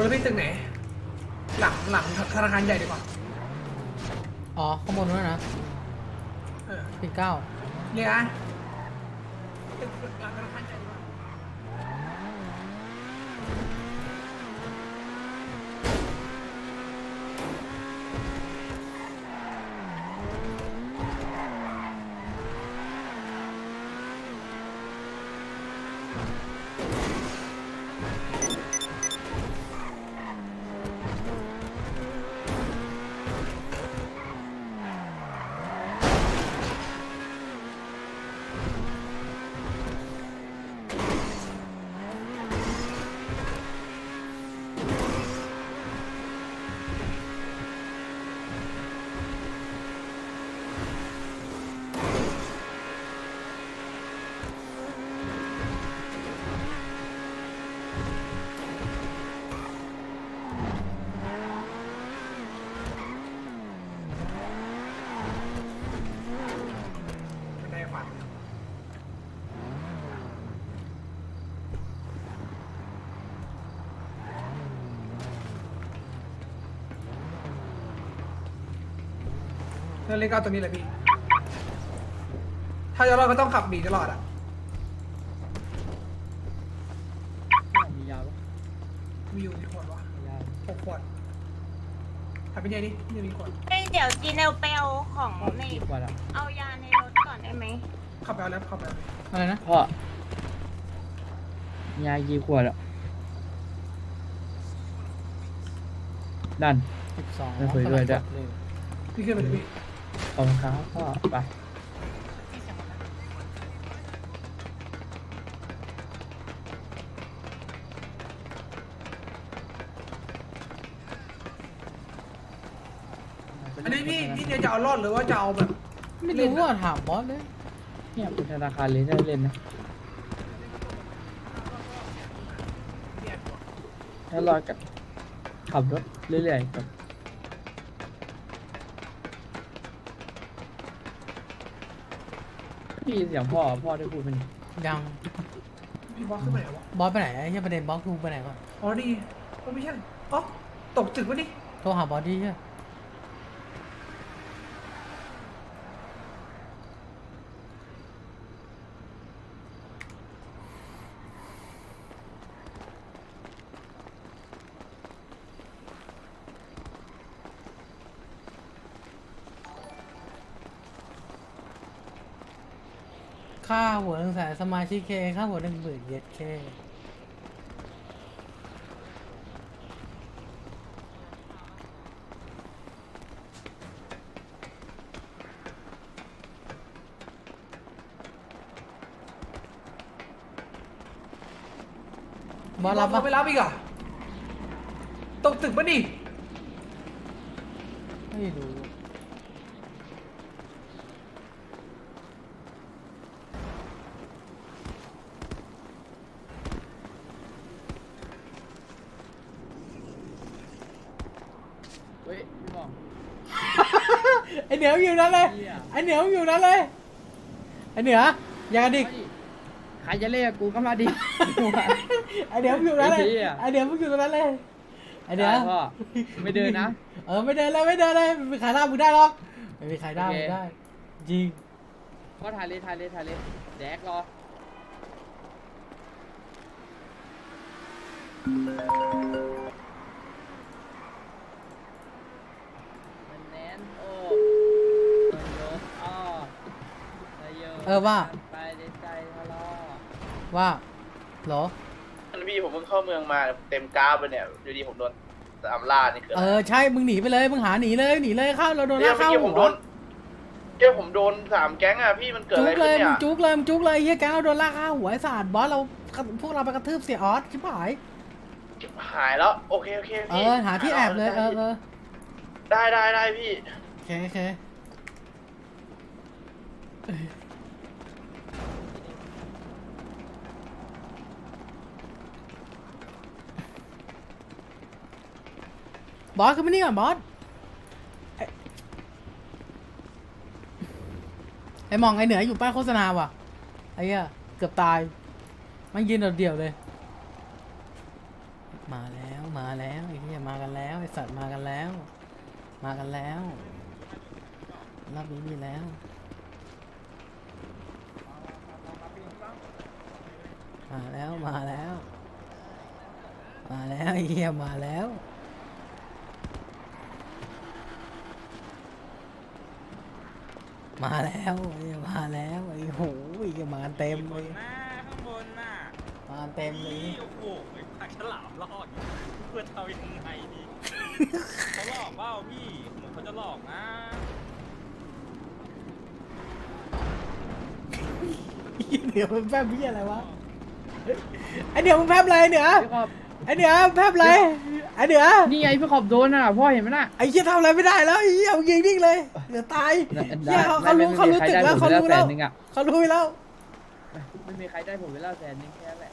รู้แล้วพี่ตึกไหน หลังหลังธนาคารใหญ่ดีกว่า อ๋อข้างบนนู้นนะเออปีเก้าเนี่ยอะตึกหลังธนาคารใหญ่ แล้วเลขเก้าตัวนี้แหละพี่ ถ้าจะรอดก็ต้องขับบีตลอดอะ มียาวปะมีอยู่กี่ขวดวะมียาวหกขวดถามพี่เจนี่พี่จะมีขวด เฮ้ยเดี๋ยวจีเนลไปเอาของในกี่กว่าละเอายาในรถก่อนได้ไหมขับไปเอาแล้วขับไปเอาเลยอะไรนะ พ่อมียากี่ขวดอะนั่นสิบสองไม่คุยด้วยด้วยพี่ขึ้นไปเลยพี่ ขอบคุณครับพ่อไปอันนี้พี่พี่เนี่ยจะเอารอดหรือว่าจะเอาแบบไม่รู้ว่าถามบอสเลยเนี่ยเป็นธนาคารเลยได้เล่นนะถ้ารอดกับขับรถเรื่อยๆกับ พี่เสียงพ่อพ่อได้พูดไหมนี่ยังพี่บอสขึ้นไปไหนวะ บอสไปไหนไอ้เหี้ยประเด็นบอสทูไปไหนก่อนอ๋อดีก็ไม่ใช่อ๋อตกตึกวะนี่โทรหาบอสดีใช่ ค่าหัวหนึ่งแสนสมาชิกเค ค่าหัวหนึ่งหมื่นเย็ดเคบอสรับเราปะไม่รับอีกเหรอตกตึกปะนี่ไม่รู้ เฮ้ยพี่บอก ไอเหนียวอยู่นั่ นเลยเหี้ยไอเหนียวอยู่นั่นเลย ไอเหนืออยาดิกเฮ้ยใครจะเรียกกูก็มาดิ ไอเหนียวอยู่นั่นเลย ไอ้เหี้ย ไอเหนียวอยู่ตรงนั้นเลย ไอเหนียวได้พ่อไม่เดินนะ เออไม่เดินเลยไม่เดินเลยไม่มีใครได้มึงได้หรอกไม่มีใครได้โอเคมึงได้ จริงก็ถ่ายเลยถ่ายเลยถ่ายเลยแดกรอ มันแน่นโอ้มันโยกอ้อนายโยก เออว่า ไปในใจทะเลาะว่าเหรออันพี่ผมเพิ่งเข้าเมืองมาเต็มกราฟเลยเนี่ยอยู่ดีผมโดนตามล่านี่คือเออะไรอใช่มึงหนีไปเลยมึงหาหนีเลยหนีเลยเข้าเราโดนเนี่ยล่าเมื่อเข้ากี้ผมโดนเนี่ยผมโดนสามแก๊งอะพี่มันเกิดจุอะไรกเลขึ้นยเนี่มึยงจุกเลยมึงจุกเลยเฮียแกงเราโดนล่าเข้าหัวไอ้สาดบอสเราพวกเราไปกระทืบเสียออสชิบหาย หายแล้วโอเคโอเคเอพี่อหาที่แอบเลยเออเออได้ได้ได้พี่โอเคโอเค บอสขึ้นมานี่ก่อนบอสไอ้มองไอ้เหนืออยู่ป้ายโฆษณาว่ะไอ้เหี้ยเกือบตาย มันยืนเดี่ยวเลย มาแล้วมาแล้วไอ้มาแล้วไอสัตว์มากันแล้ว มากันแล้วรอบนี้มีแล้วมาแล้วมาแล้ว มาแล้วไอ้เฮียมาแล้ว มาแล้วไอ้เหี้ยมาแล้วไอ้โหไอ้เหี้ยมาเต็มเลยหน้าข้างบนน่ะมาเต็มเลยโอ้โหไอ้ผักฉลามรอดเพื่อทำยังไงดีเขาหลอกเปล่าพี่เหมือนเขาจะหลอกนะเดี๋ยวมันแพบพี่อะไรวะไอเดี๋ยวมึงแพบอะไรเหนือพี่ขอบไอเหนือแพบอะไรไอเหนือนี่ไงพี่ขอบโดนน่ะพ่อเห็นไหมน่ะไอเหี้ยทำอะไรไม่ได้แล้วไอ้เหี้ยเอายิงนิ่งเลยเหลือตายเหี้ยเขาเขารู้เขารู้ตึกแล้วเขารู้แล้วนึงอะเขารู้แล้วไม่มีใครได้ผมเวลาแสนนึงแค่นั้นแหละ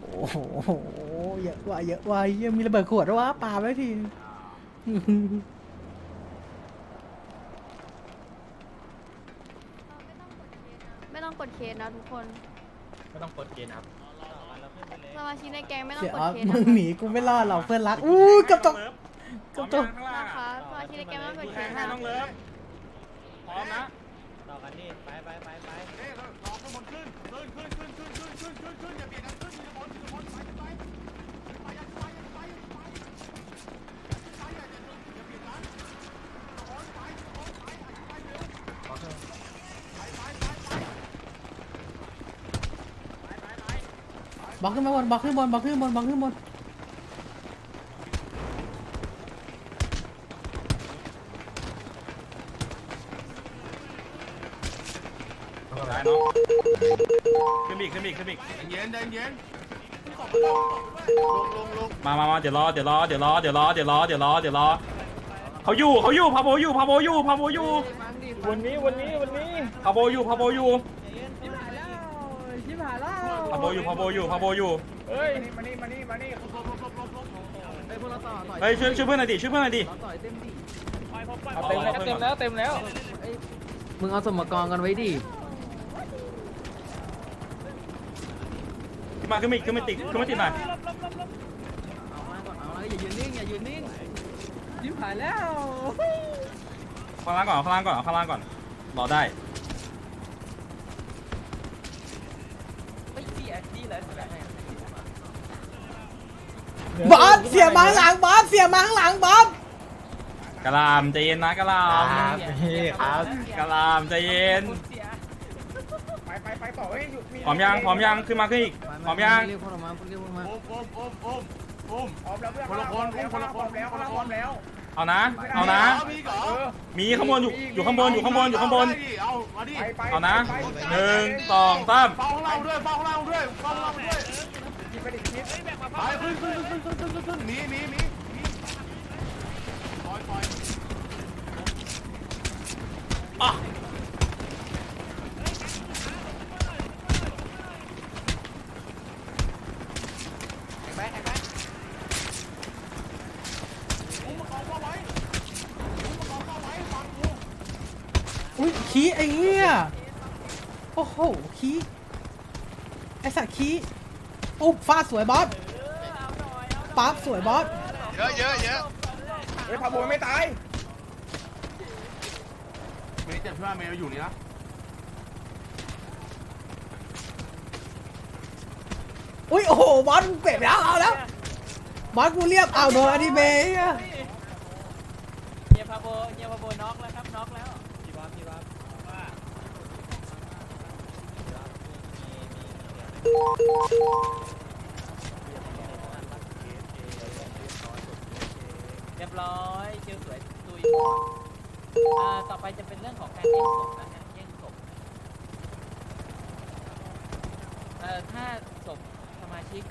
โอ้โหเยอะว่ะเยอะว่ะเหี้ยมีระเบิดขวดด้วยวะปาไว้ทีไม่ต้องกดเคสนะทุกคน ไม่ต้องกดเกณฑ์ครับ สมาชิกในแก๊งไม่ต้องเสียกอดอฟเคสมึนะงหนีกูไม่รอดหรอกเพื่อนรักอู้เกับตก พร้อมกระตุยังกข้างล่างนะคะอะสมาชิกในแก๊งไม่ต้องกดเคแค่สให้นะน้องเลิฟพร้อมนะต่อกันนี่ไปไปไปไปบ ล็อกขึ้นมาบนบล็อกขึ้นบนบล็อกขึ้นบนบล็อกขึ้นบนได้เนาะขึ้นอีกขึ้นอีกขึ้นอีกเย็นเย็นมามามาเดี๋ยวรอ เดี๋ยวรอ เดี๋ยวรอ เดี๋ยวรอ เดี๋ยวรอ เดี๋ยวรอ เดี๋ยวรอ เขาอยู่เขาอยู่พาโบอยู่พาโบอยู่พาโบอยู่ วันนี้วันนี้วันนี้พาโบอยู่พาโบอยู่ชิบหายแล้ว ชิบหายแล้วพาโบอยู่พาโบอยู่พาโบอยู่ เฮ้ยเฮ้ยช่วยช่วยเพื่อนหน่อยดิช่วยเพื่อนหน่อยดิต่อยเต็มที่เอาเต็มแล้วเต็มแล้วเต็มแล้วมึงเอาสมกรกันไว้ดิขึ้นมาขึ้นมาอีกขึ้นมาติดขึ้นมาติดหน่อยเอามาก่อนเอามาอย่ายืนนิ่งอย่ายืนนิ่งชิบหายแล้วข้างล่างก่อนข้างล่างก่อนเอาข้างล่างก่อนรอได้ บอสเสียมาข้างหลังบอสเสียมาข้างหลังบอสกะลามใจเย็นนะกะลามครับกะลามใจเย็นไปไปไปต่อเฮ้ยหยุดมีพร้อมยังพร้อมยังขึ้นมาขึ้นอีกพร้อมยังเรียกคนออกมาเรียกคนออกมาโอมโอมโอมโอมโอมพร้อมแล้วเพื่อนคนละคนคนละคนแล้วคนละคนแล้วเอานะเอานะมีเหรอมีข้างบนอยู่อยู่ข้างบนอยู่ข้างบนอยู่ข้างบนเอามาดิเอานะหนึ่งสองสามเฝ้าของเราด้วยเฝ้าของเราด้วยเฝ้าของเราด้วย ไปดิคิดไปขึ้นขึ้นขึ้นขึ้นขึ้นขึ้นขึ้นหนีหนีหนีหนีปล่อยปล่อยอะอุ้ยขี้ไอ้เหี้ยโอ้โหขี้ไอสัตว์ขี้ อุ๊บฟาดสวยบอสปั๊บสวยบอสเยอะเยอะเยอะเฮ้ยพาโบไม่ตายเมย์เจ็บใช่ไหมเมย์อยู่นี่นะอุ้ยโอ้โหบอสมึงเปลี่ยนไปแล้วเอาแล้วบอสกูเรียบเอาโดนอนิเมะไอ้เหี้ยเฮียพาโบเฮียพาโบน็อกแล้วครับน็อกแล้วพี่บ๊อบพี่บ๊อบเรียบ ร้อยเจอสวยตุยอ่าต่อไปจะเป็นเรื่องของการแย่งศพนะฮะแย่งศพเอ่อถ้าศพสมาชิก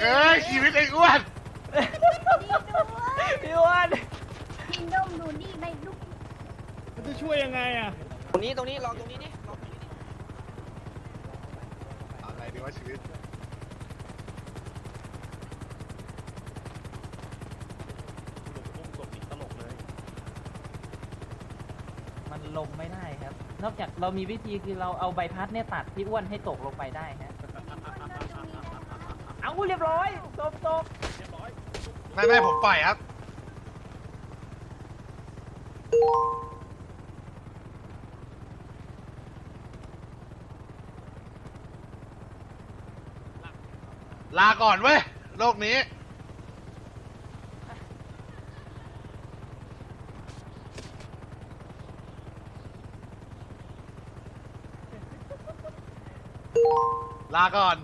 เอ้ยชีวิตไอ้อ้วนพี่อ้วนกินดมดูนี่ไม่ลูกจะช่วยยังไงอะ ตรงนี้ตรงนี้ลองตรงนี้ดิลองตรงนี้ดิอะไรดีวะชีวิตอุ้มศพอีกตลกเลยมันลงไม่ได้ครับ นอกจากเรามีวิธีคือเราเอาใบพัดเนี่ยตัดพี่อ้วนให้ตกลงไปได้ฮะ เอาเรียบร้อยตกตกไม่ไม่ผมปล่อยครับ ลาก่อนเว้ย โลกนี้ ลาก่อน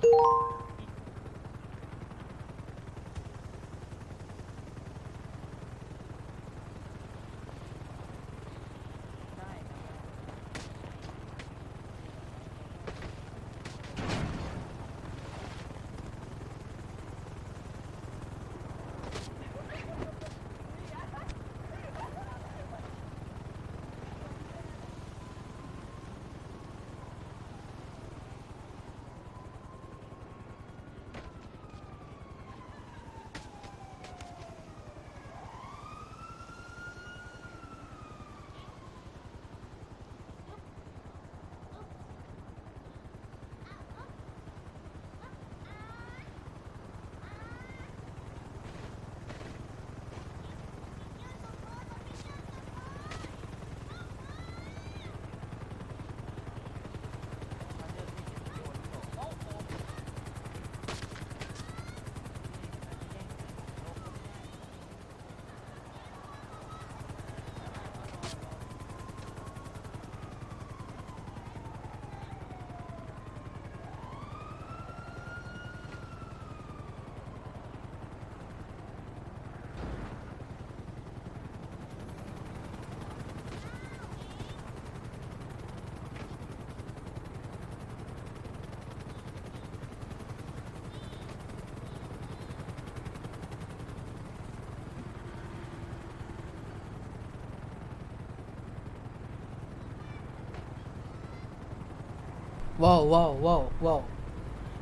Whoa, whoa, whoa, whoa.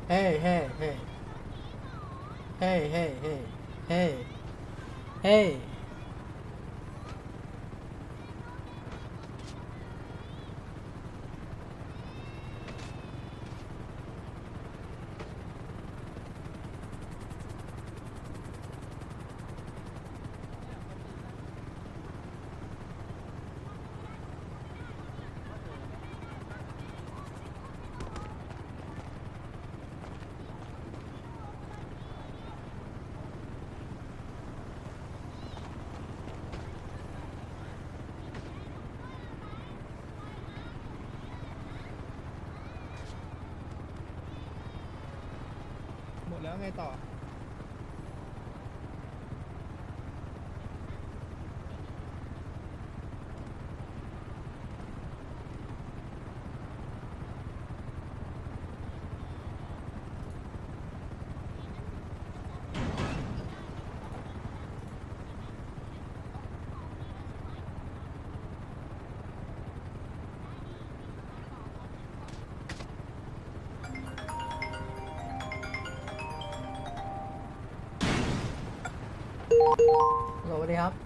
Hey, hey, hey. Hey, hey, hey. Hey. Hey. ไงต่อ สวัสดีครับ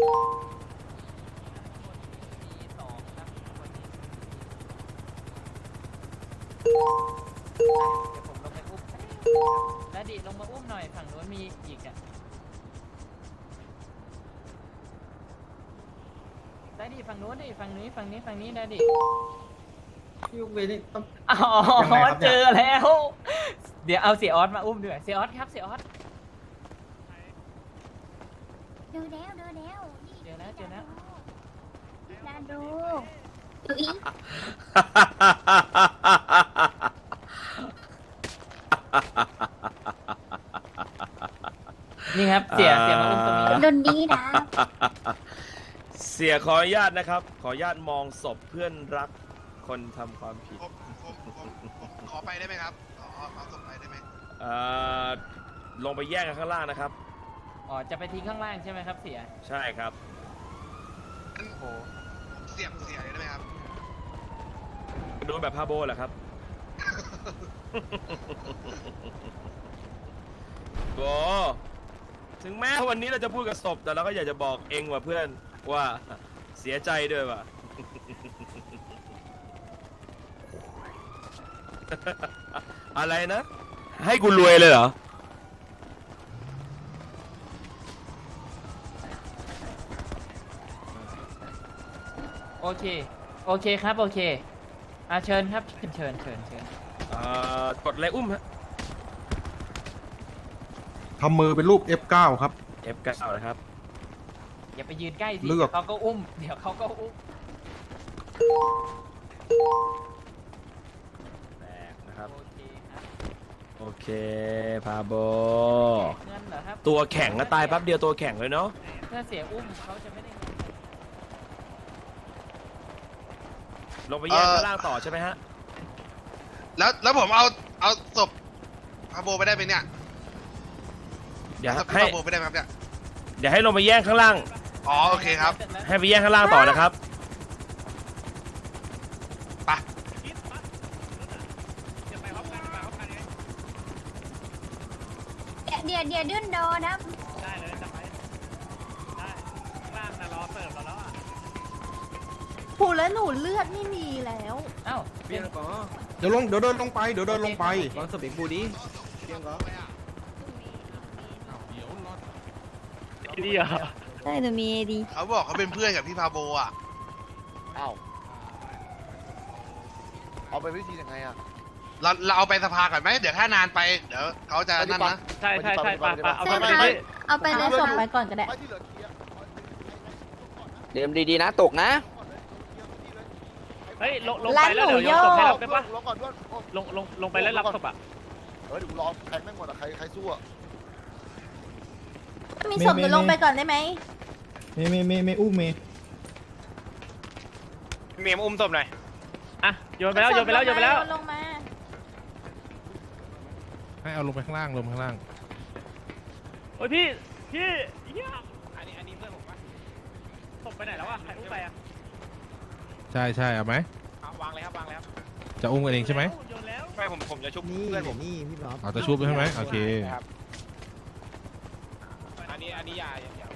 แล้วดิลงมาอุ้มหน่อยฝั่งนู้นมีอีกอะได้ดิฝั่งนู้นดิฝั่งนี้ฝั่งนี้ฝั่งนี้ได้ดิยุคเวนี่ต้อง อ๋อยังไงครับเนี่ย เจอแล้ว เดี๋ยวเอาเสียออสมาอุ้มด้วยเสียออสครับเสียออส ดูแล้วดูแล้วนี่เจอแล้วเจอแล้วนาดูดูอีกนี่ครับเสียเสียมาอุ้มตรงนี้แล้วดนดีนะเสียขออนุญาตนะครับ ขออนุญาตมองศพเพื่อนรักคนทำความผิดผมผมผมผมขอไปได้ไหมครับขอเอาส่งไปได้ไหมเอ่อลงไปแย่งกันข้างล่างนะครับ อ๋อ จะไปทิ้งข้างล่างใช่ไหมครับเสีย ใช่ครับ โอ้โหเสียบเสียเลยได้ไหมครับโดนแบบพาโบเหรอครับ โบถึงแม้วันนี้เราจะพูดกับศพแต่เราก็อยากจะบอกเองว่าเพื่อนว่าเสียใจด้วยว่ะ อะไรนะ ให้กูรวยเลยเหรอ โอเค โอเคครับ โอเคอะเชิญครับ เชิญเชิญเชิญเชิญเอ่อกดอะไรอุ้มฮะ ทำมือเป็นรูป F9 ครับ F9 นะครับ อย่าไปยืนใกล้สิเลือกเดี๋ยวเขาก็อุ้ม เดี๋ยวเขาก็อุ้ม แตกนะครับ โอเคครับโอเค พาโบเงินเหรอครับตัวแข็งก็ตายแป๊บเดียวตัวแข็งเลยเนาะ ถ้าเสียอุ้มเขาจะไม่ได้ ลงไปแย่งเอ่อ ข้างล่างต่อใช่ไหมฮะ แล้วแล้วผมเอาเอาศพพาโบไปได้ไหมเนี่ยเดี๋ยวศพพี่ให้พาโบไปได้ไหมครับเนี่ยเดี๋ยวให้ลงไปแย่งข้างล่าง อ๋อโอเคครับสจแล้วให้ไปแย่งข้างล่างต่อนะครับ ไปเดี๋ยวเดี๋ยวเดี๋ยวดื้นโดนนะผู แล้วหนูเลือดไม่มีแล้วเอ้าเดี๋ยวลงเดี๋ยวเดินลงไปเดี๋ยวเดินลงไปวางสบิงบูดีใช่หนูมีดีเขาบอกเขาเป็นเพื่อนกับพี่พาโบอะอ้าวเอาไปวิธียังไงอะเราเราเอาไปสภาก่อนไหมเดี๋ยวถ้านานไปเดี๋ยวเขาจะนั่นนะใช่ใช่ใช่ปะปะเอาใช่ไปค่ะเลยเอาไปเลยส่งไปก่อนก็ได้ไปที่เหลือเคลียร์เดิมดีๆนะตกนะ เฮ้ยลงลงร้าไปนแล้วหมูเดี๋ยวโยนศพให้โยเรากได้ปะลงก่อนด้วยลงลงลงไปแล้วรับศพอะเฮ้ยเดี๋ยวกูรอแทงแม่งหมดอะใครใครสู้อะมีศพเดี๋ยวลงไปก่อนได้ไหมมีมีมีมีอุ้มมีเมียมอุ้มศพหน่อยอะโยนไปแล้วโยนไปแล้วโยนไปแล้วลงมาให้เอาลงไปข้างล่างลงข้างล่างโอ้ยพี่พี่เหี้ยอันนี้อันนี้เพื่อนผมปะศพไปไหนแล้วอะใครอุ้มไปอะ ใช่ใช่เอาไหมวางเลยครับวางเลยครับจะอุ้มกันเองใช่ไหมโยนแล้วไม่ผมผมจะชุบเพื่อนผมเอาจะชุบใช่ไหมโอเคครับอันนี้อันนี้ยาอย่างเดียว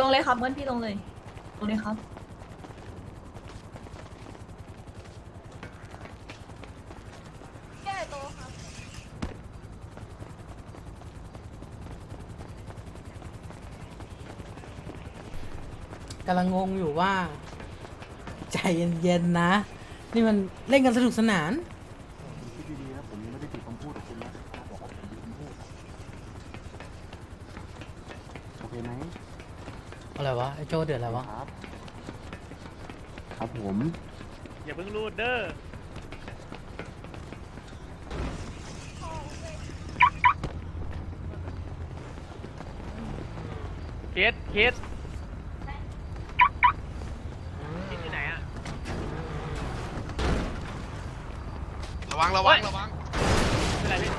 ลงเลยครับเพื่อนพี่ลงเลยลงเลยครับ กำลังงงอยู่ว่า ใจเย็นๆนะ นี่มันเล่นกันสนุกสนาน คิดดีๆนะผมยังไม่ได้ผิดคำพูดของคุณนะบอกว่าผมผิดคำพูดโอเคไหมอะไรวะไอโจเดือดอะไรวะ ครับ ครับผม ระวังระวังระวังเป็นไรพี่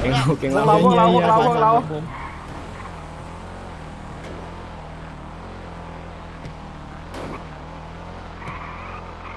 เก่งเราเก่งเราพวกเราพวกเราพวกเราพวกเรา ผม